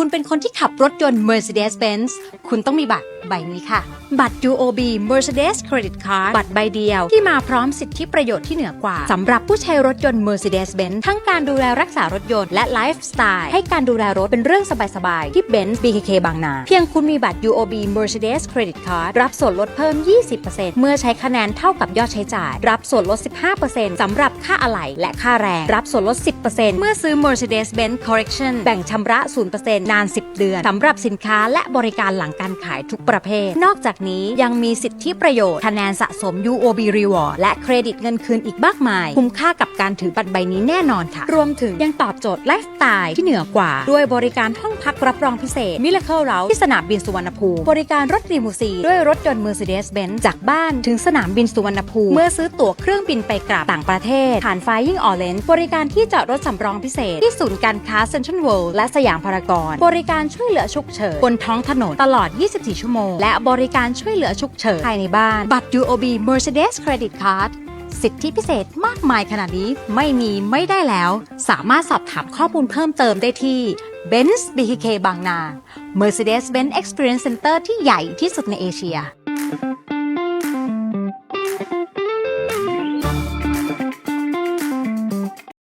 คุณเป็นคนที่ขับรถยนต์ Mercedes-Benz คุณต้องมีบัตรใบนี้ค่ะ บัตร UOB Mercedes Credit Card บัตรใบเดียวที่มาพร้อมสิทธิประโยชน์ที่เหนือกว่าสำหรับผู้ใช้รถยนต์ Mercedes-Benz ทั้งการดูแลรักษารถยนต์และไลฟ์สไตล์ให้การดูแลรถเป็นเรื่องสบายๆ ที่ Benz BKK บางนา เพียงคุณมีบัตร UOB Mercedes Credit Card รับส่วนลดเพิ่ม 20%เมื่อใช้คะแนนเท่ากับยอดใช้จ่าย รับส่วนลด 15%สำหรับค่าอะไหล่และค่าแรง รับส่วนลด 10%เมื่อซื้อ Mercedes-Benz Correction แบ่งชำระ 0%นาน 10 เดือนสำหรับสินค้าและบริการหลังการขายทุกประเภท นอกจากนี้ยังมีสิทธิประโยชน์คะแนนสะสม UOB Reward และเครดิตเงินคืนอีกมากมาย คุ้มค่ากับการถือบัตรใบนี้แน่นอนค่ะ รวมถึงยังตอบโจทย์ไลฟ์สไตล์ที่เหนือกว่า ด้วยบริการห้องพักรับรองพิเศษ Miracle r o u t ที่สนามบินสุวรรณภูมิบริการรถรีมูซีด้วยรถยนต์ Mercedes-Benz จากบ้านถึงสนามบินสุวรรณภูมิเมื่อซื้อตั๋วเครื่องบินไปกลับต่างประเทศ ผ่าน Flying Orange บริการที่จอดรถสำรองพิเศษที่ศูนย์การค้าเซ็นทรัลเวิลด์และสยามพารากอนบริการช่วยเหลือฉุกเฉินบนท้องถนนตลอด 24 ชั่วโมง และบริการช่วยเหลือฉุกเฉินภายในบ้าน บัตร UOB Mercedes Credit Card สิทธิพิเศษมากมายขนาดนี้ไม่มีไม่ได้แล้ว สามารถสอบถามข้อมูลเพิ่มเติมได้ที่ Benz BKK บางนา Mercedes-Benz Experience Center ที่ใหญ่ที่สุดในเอเชีย